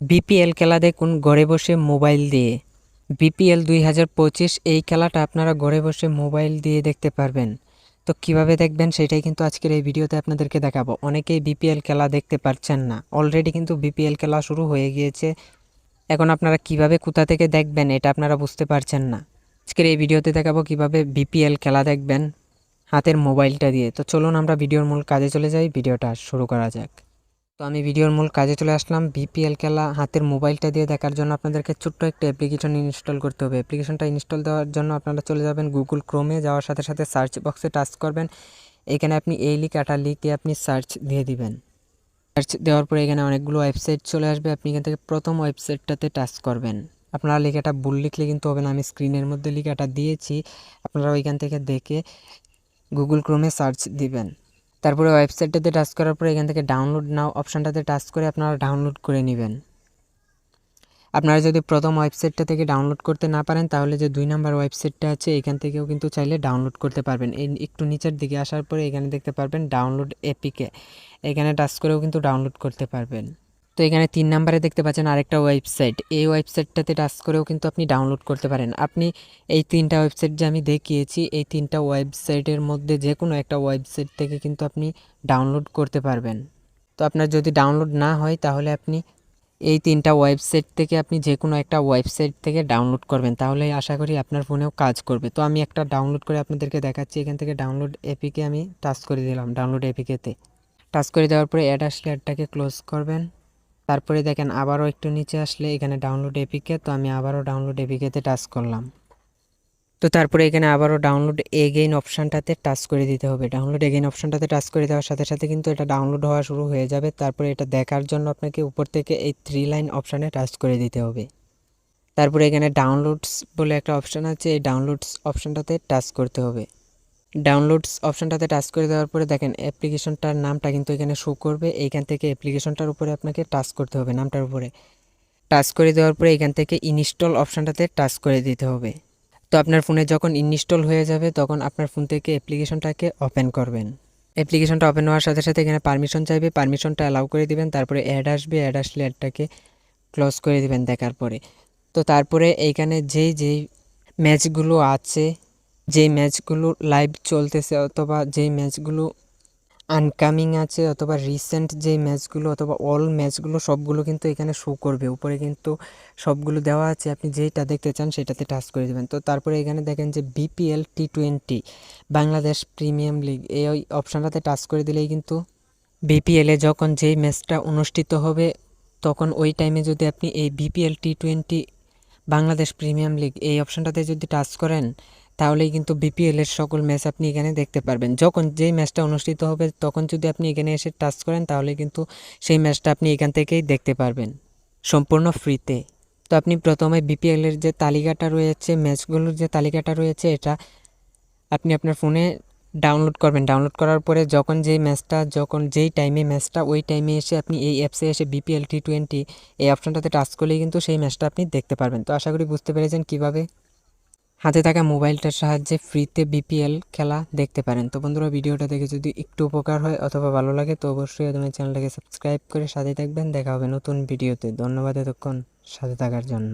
BPL খেলা দেখুন ঘরে বসে মোবাইল দিয়ে? বিপিএল দুই হাজার পঁচিশ, এই খেলাটা আপনারা ঘরে বসে মোবাইল দিয়ে দেখতে পারবেন। তো কীভাবে দেখবেন সেটাই কিন্তু আজকের এই ভিডিওতে আপনাদেরকে দেখাবো। অনেকেই বিপিএল খেলা দেখতে পারছেন না। অলরেডি কিন্তু বিপিএল খেলা শুরু হয়ে গিয়েছে। এখন আপনারা কীভাবে কোথা থেকে দেখবেন এটা আপনারা বুঝতে পারছেন না। আজকের এই ভিডিওতে দেখাবো কীভাবে বিপিএল খেলা দেখবেন হাতের মোবাইলটা দিয়ে। তো চলুন আমরা ভিডিওর মূল কাজে চলে যাই। ভিডিওটা শুরু করা যাক। তো আমি ভিডিওর মূল কাজে চলে আসলাম। বিপিএল খেলা হাতের মোবাইলটা দিয়ে দেখার জন্য আপনাদেরকে ছোট্ট একটা অ্যাপ্লিকেশন ইনস্টল করতে হবে। অ্যাপ্লিকেশনটা ইনস্টল দেওয়ার জন্য আপনারা চলে যাবেন গুগল ক্রোমে যাওয়ার সাথে সাথে সার্চ বক্সে টাচ করবেন। এখানে আপনি এই লিখাটা লিখে আপনি সার্চ দিয়ে দিবেন। সার্চ দেওয়ার পরে এখানে অনেকগুলো ওয়েবসাইট চলে আসবে। আপনি এখান থেকে প্রথম ওয়েবসাইটটাতে টাচ করবেন। আপনারা লেখাটা ভুল লিখলে কিন্তু হবে না। আমি স্ক্রিনের মধ্যে লেখাটা দিয়েছি। আপনারা ওইখান থেকে দেখে গুগল ক্রোমে সার্চ দিবেন। তারপরে ওয়েবসাইটটাতে টাচ করার পরে এখান থেকে ডাউনলোড নাও, অপশানটাতে টাচ করে আপনারা ডাউনলোড করে নেবেন। আপনারা যদি প্রথম ওয়েবসাইটটা থেকে ডাউনলোড করতে না পারেন, তাহলে যে দুই নাম্বার ওয়েবসাইটটা আছে, এখান থেকেও কিন্তু চাইলে ডাউনলোড করতে পারবেন। এই একটু নিচের দিকে আসার পরে এখানে দেখতে পারবেন ডাউনলোড এপিকে। এখানে টাচ করেও কিন্তু ডাউনলোড করতে পারবেন। তো এখানে তিন নাম্বারে দেখতে পাচ্ছেন আরেকটা ওয়েবসাইট। এই ওয়েবসাইটটাতে টাচ করেও কিন্তু আপনি ডাউনলোড করতে পারেন। আপনি এই তিনটা ওয়েবসাইট যে আমি দেখিয়েছি, এই তিনটা ওয়েবসাইটের মধ্যে যে কোনো একটা ওয়েবসাইট থেকে কিন্তু আপনি ডাউনলোড করতে পারবেন। তো আপনার যদি ডাউনলোড না হয়, তাহলে আপনি এই তিনটা ওয়েবসাইট থেকে আপনি যে কোনো একটা ওয়েবসাইট থেকে ডাউনলোড করবেন। তাহলে আশা করি আপনার ফোনেও কাজ করবে। তো আমি একটা ডাউনলোড করে আপনাদেরকে দেখাচ্ছি। এখান থেকে ডাউনলোড এপিকে আমি টাচ করে দিলাম, ডাউনলোড এপিকেতে। টাচ করে দেওয়ার পরে অ্যাড আসলে অ্যাডটাকে ক্লোজ করবেন। তারপরে দেখেন আবারও একটু নিচে আসলে এখানে ডাউনলোড এপিকে তো আমি আবারও ডাউনলোড এপিকেতে টাচ করলাম। তো তারপরে এখানে আবারও ডাউনলোড এগেইন অপশানটাতে টাচ করে দিতে হবে। ডাউনলোড এগেইন অপশানটাতে টাচ করে দেওয়ার সাথে সাথে কিন্তু এটা ডাউনলোড হওয়া শুরু হয়ে যাবে। তারপরে এটা দেখার জন্য আপনাকে উপর থেকে এই থ্রি লাইন অপশানে টাচ করে দিতে হবে। তারপরে এখানে ডাউনলোডস বলে একটা অপশান আছে, এই ডাউনলোডস অপশানটাতে টাচ করতে হবে। ডাউনলোডস অপশানটাতে টাচ করে দেওয়ার পরে দেখেন অ্যাপ্লিকেশনটার নামটা কিন্তু এখানে শো করবে। এইখান থেকে অ্যাপ্লিকেশনটার উপরে আপনাকে টাচ করতে হবে নামটার উপরে। টাচ করে দেওয়ার পরে এখান থেকে ইনস্টল অপশানটাতে টাচ করে দিতে হবে। তো আপনার ফোনে যখন ইনস্টল হয়ে যাবে, তখন আপনার ফোন থেকে অ্যাপ্লিকেশনটাকে ওপেন করবেন। অ্যাপ্লিকেশনটা ওপেন হওয়ার সাথে সাথে এখানে পারমিশন চাইবে। পারমিশনটা অ্যালাউ করে দিবেন, তারপরে অ্যাড আসবে। অ্যাড আসলে অ্যাডটাকে ক্লোজ করে দিবেন দেখার পরে। তো তারপরে এইখানে যেই যেই ম্যাচগুলো আছে যেই ম্যাচগুলো লাইভ চলতেছে অথবা যেই ম্যাচগুলো আনকামিং আছে অথবা রিসেন্ট যেই ম্যাচগুলো অথবা অল ম্যাচগুলো সবগুলো কিন্তু এখানে শো করবে। উপরে কিন্তু সবগুলো দেওয়া আছে। আপনি যেইটা দেখতে চান সেটাতে টাচ করে দেবেন। তো তারপরে এখানে দেখেন যে BPL T twenty Bangladesh premium league এই অপশানটাতে টাচ করে দিলেই কিন্তু বিপিএলে যখন যেই ম্যাচটা অনুষ্ঠিত হবে, তখন ওই টাইমে যদি আপনি এই BPL T twenty Bangladesh premium league এই অপশানটাতে যদি টাচ করেন তাহলেই কিন্তু বিপিএল এর সকল ম্যাচ আপনি এখানে দেখতে পারবেন। যখন যেই ম্যাচটা অনুষ্ঠিত হবে, তখন যদি আপনি এখানে এসে টাচ করেন, তাহলে কিন্তু সেই ম্যাচটা আপনি এখান থেকেই দেখতে পারবেন। সম্পূর্ণ ফ্রিতে তো আপনি প্রথমে বিপিএলের যে তালিকাটা রয়েছে ম্যাচগুলোর যে তালিকাটা রয়েছে, এটা আপনি আপনার ফোনে ডাউনলোড করবেন। ডাউনলোড করার পরে যখন যেই ম্যাচটা যখন যেই টাইমে ম্যাচটা ওই টাইমে এসে আপনি এই অ্যাপসে এসে বিপিএল টি টোয়েন্টি এই অপশানটাতে টাচ করলেই কিন্তু সেই ম্যাচটা আপনি দেখতে পারবেন। তো আশা করি বুঝতে পেরেছেন কীভাবে হাতে থাকা মোবাইলটার সাহায্যে ফ্রিতে বিপিএল খেলা দেখতে পারেন। তো বন্ধুরা, ভিডিওটা দেখে যদি একটু উপকার হয় অথবা ভালো লাগে, তো অবশ্যই তোমার চ্যানেলটাকে সাবস্ক্রাইব করে সাথে থাকবেন। দেখা হবে নতুন ভিডিওতে। ধন্যবাদ এতক্ষণ সাথে থাকার জন্য।